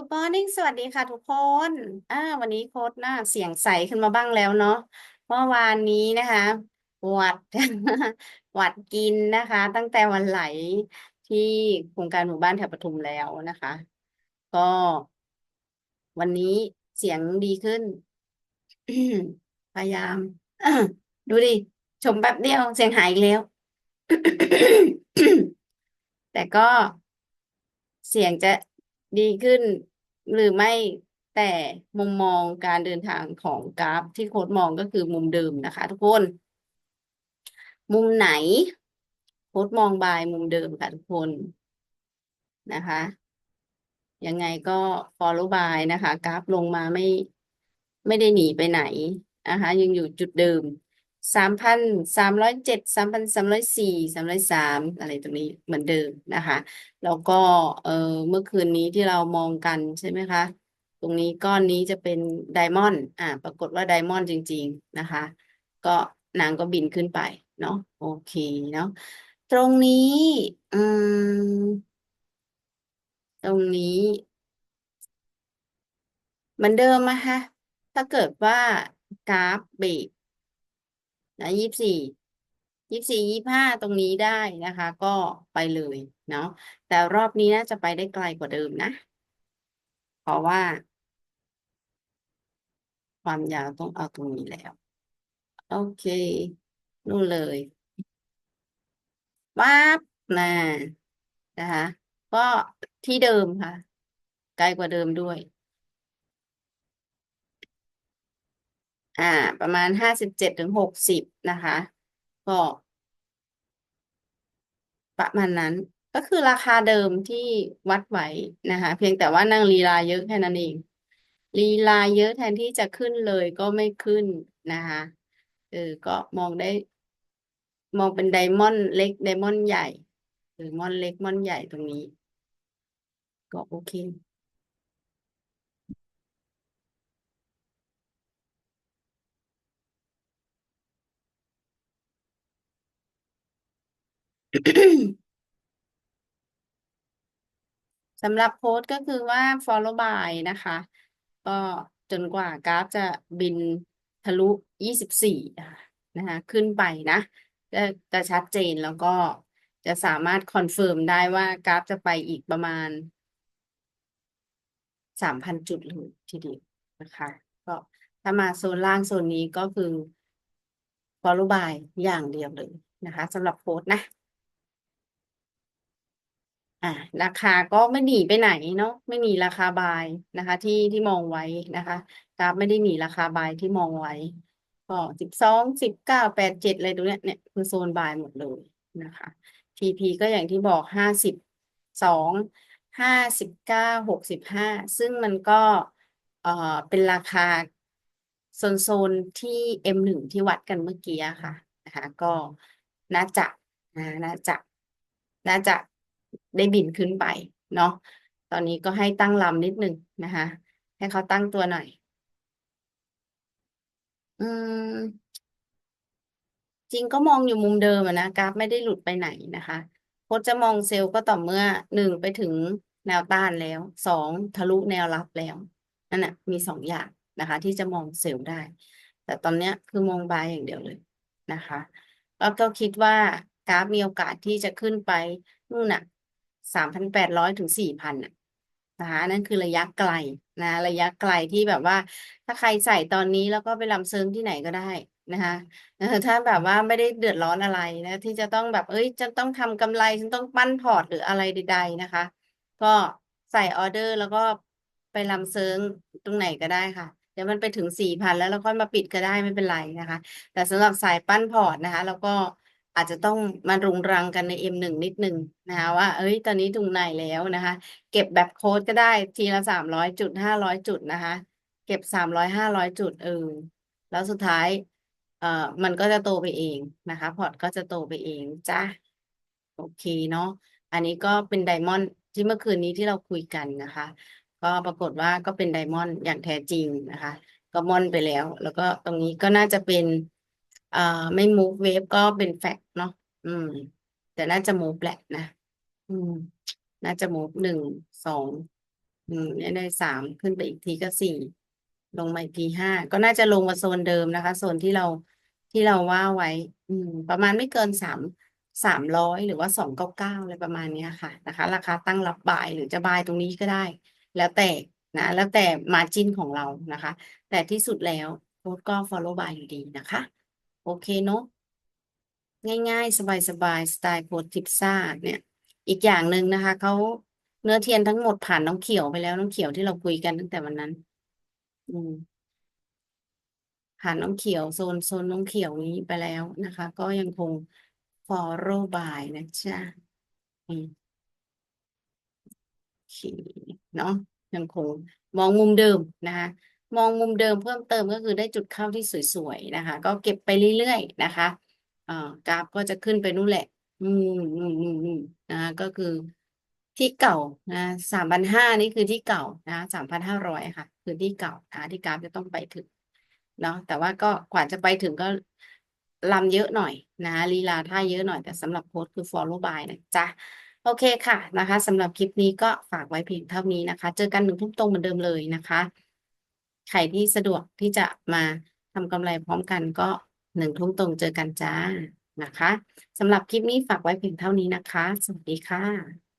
Good morning สวัสดีค่ะทุกคนอ่าวันนี้โค้ดหน้าเสียงใสขึ้นมาบ้างแล้วเนาะ เมื่อวานนี้นะคะหวัด หวัดกินนะคะ ตั้งแต่วันไหลที่โครงการหมู่บ้านแถวปทุมแล้วนะคะ ก็ วันนี้เสียงดีขึ้น พยายาม ดูดิ ชมแป๊บเดียวเสียงหายอีกแล้ว แต่ก็เสียงจะดีขึ้น หรือไม่แต่มุมมองการเดินทางของกราฟที่โค้ดมองก็คือมุมเดิมนะคะ ทุกคน มุมไหน โค้ดมองบายมุมเดิมค่ะทุกคนนะคะยังไงก็ follow by นะคะ กราฟลงมาไม่ไม่ได้หนีไปไหนนะคะ ยังอยู่จุดเดิม สามพันสามร้อยเจ็ดสามพันสามร้อยสี่สามร้อยสามอะไรตรงนี้เหมือนเดิมนะคะ แล้วก็เออเมื่อคืนนี้ที่เรามองกันใช่ไหมคะ ตรงนี้ก้อนนี้จะเป็นไดมอนด์อ่า ปรากฏว่าไดมอนด์จริง ๆนะคะ ก็นางก็บินขึ้นไปเนาะโอเคเนาะตรงนี้อืมตรงนี้เหมือนเดิมนะคะถ้าเกิดว่ากราฟเบรก นะยี่สี่ยี่สี่ยี่ห้าตรงนี้ได้นะคะ ก็ไปเลยเนาะแต่รอบนี้น่าจะไปได้ไกลกว่าเดิมนะ เพราะว่า ความยาวต้องเอาตรงนี้แล้ว โอเคนู่นเลยวับนะนะคะ ก็ที่เดิมค่ะ ไกลกว่าเดิมด้วย อ่า ประมาณห้าสิบเจ็ดถึงหกสิบนะคะ ก็ประมาณนั้นก็คือราคาเดิมที่วัดไว้นะคะ เพียงแต่ว่านั่งลีลาเยอะแค่นั้นเองลีลาเยอะแทนที่จะขึ้นเลยก็ไม่ขึ้นนะคะเออก็มองได้ มองเป็นไดมอนด์เล็กไดมอนด์ใหญ่หรือมอนด์เล็กมอนด์ใหญ่ตรงนี้ ก็โอเค สำหรับโค้ดก็คือว่า follow by นะคะ ก็จนกว่ากราฟจะบินทะลุ 24 นะคะ ขึ้นไปนะจะจะชัดเจนแล้วก็จะสามารถคอนเฟิร์มได้ว่ากราฟจะไปอีกประมาณ 3,000 จุดเลยทีเดียวนะคะ ก็ถ้ามาโซนล่างโซนนี้ก็คือ follow by อย่างเดียวเลยนะคะสำหรับโค้ดนะ อ่าราคาก็ไม่หนีไปไหนเนาะไม่หนีราคาบายนะคะ ที่ที่มองไว้นะคะกราฟไม่ได้หนีราคาบายที่มองไว้ ก็สิบสองสิบเก้าแปดเจ็ดอะไรตรงเนี้ยเนี่ยคือโซนบายหมดเลยนะคะ TP ก็อย่างที่บอกห้าสิบสองห้าสิบเก้าหกสิบห้าซึ่งมันก็เอ่อเป็นราคาโซนโซนที่ M หนึ่งที่วัดกันเมื่อกี้ค่ะนะคะ ก็น่าจะนะน่าจะน่าจะ ได้บินขึ้นไปเนาะตอนนี้ก็ให้ตั้งลำนิดหนึ่งนะคะ ให้เขาตั้งตัวหน่อย อืม จริงก็มองอยู่มุมเดิมอะนะกราฟไม่ได้หลุดไปไหนนะคะโค้ชจะมองเซลล์ก็ต่อเมื่อหนึ่งไปถึงแนวต้านแล้วสองทะลุแนวรับแล้วนั่นแหะมีสองอย่างนะคะ ที่จะมองเซลล์ได้ แต่ตอนนี้คือมองบายอย่างเดียวเลยนะคะ แล้วก็คิดว่ากราฟมีโอกาสที่จะขึ้นไปนู่นน่ะ สามพันแปดร้อยถึงสี่พันน่ะนะคะนั่นคือระยะไกลนะ ระยะไกลที่แบบว่า ถ้าใครใส่ตอนนี้แล้วก็ไปลำเซิงที่ไหนก็ได้นะคะถ้าแบบว่าไม่ได้เดือดร้อนอะไรนะ ที่จะต้องแบบเอ้ยจะต้องทำกำไรฉันต้องปั้นพอร์ตหรืออะไรใด ๆนะคะ ก็ใส่ออเดอร์แล้วก็ไปลำเซิงตรงไหนก็ได้ค่ะ เดี๋ยวมันไปถึงสี่พันแล้วเราค่อยมาปิดก็ได้ไม่เป็นไรนะคะ แต่สำหรับสายปั้นพอร์ตนะคะ แล้วก็ อาจจะต้องมารุงรังกันใน M หนึ่งนิดหนึ่งนะคะว่า เอ้ย ตอนนี้ถึงไหนแล้วนะคะ เก็บแบบโค้ดก็ได้ทีละสามร้อยจุดห้าร้อยจุดนะคะ เก็บสามร้อยห้าร้อยจุดเออแล้วสุดท้าย เอ่อมันก็จะโตไปเองนะคะ พอร์ตก็จะโตไปเองจ้าโอเคเนาะอันนี้ก็เป็นไดมอนด์ที่เมื่อคืนนี้ที่เราคุยกันนะคะ ก็ปรากฏว่าก็เป็นไดมอนด์อย่างแท้จริงนะคะ ก็มอนไปแล้ว แล้วก็ตรงนี้ก็น่าจะเป็น เอ่อไม่ move wave ก็เป็นแฟกเนาะอืม แต่น่าจะ move แหละนะ อืม น่าจะ move หนึ่งสองอืมเนี่ยได้สามขึ้นไปอีกทีก็สี่ลงมาอีกทีห้าก็น่าจะลงมาโซนเดิมนะคะ โซนที่เราที่เราว่าไว้ อืม ประมาณไม่เกินสามสามร้อยหรือว่าสองเก้าเก้าอะไรประมาณเนี้ยค่ะนะคะ ราคาตั้งรับบายหรือจะบายตรงนี้ก็ได้ แล้วแต่นะแล้วแต่มาจินของเรานะคะ แต่ที่สุดแล้วโค้ดก็ follow by อยู่ดีนะคะ โอเคเนาะง่ายๆ สบายๆสไตล์โค้ดทิปซ่าเนี่ย อีกอย่างหนึ่งนะคะเขาเนื้อเทียนทั้งหมดผ่านน้องเขียวไปแล้วน้องเขียวที่เราคุยกันตั้งแต่วันนั้น อืมผ่านน้องเขียวโซนโซนน้องเขียวนี้ไปแล้วนะคะ ก็ยังคง follow by นะจ๊ะอืมโอเคเนาะยังคงมองมุมเดิมนะคะ มองมุมเดิมเพิ่มเติมก็คือได้จุดเข้าที่สวยๆนะคะ ก็เก็บไปเรื่อยๆนะคะอ่ากราฟก็จะขึ้นไปนู่นแหละ อืมอืมอืมอืมนะคะก็คือที่เก่านะสามพันห้านี่คือที่เก่านะสามพันห้าร้อยค่ะ คือที่เก่านะที่กราฟจะต้องไปถึงเนาะแต่ว่าก็กว่าจะไปถึงก็ลำเยอะหน่อยนะลีลาท่าเยอะหน่อย แต่สำหรับโค้ดคือ follow by นะจ๊ะโอเคค่ะนะคะสำหรับคลิปนี้ก็ฝากไว้เพียงเท่านี้นะคะ เจอกันหนึ่งทุ่มตรงเหมือนเดิมเลยนะคะ ใครที่สะดวกที่จะมาทำกำไรพร้อมกันก็หนึ่งทุ่มตรงเจอกันจ้านะคะสำหรับคลิปนี้ฝากไว้เพียงเท่านี้นะคะ สวัสดีค่ะ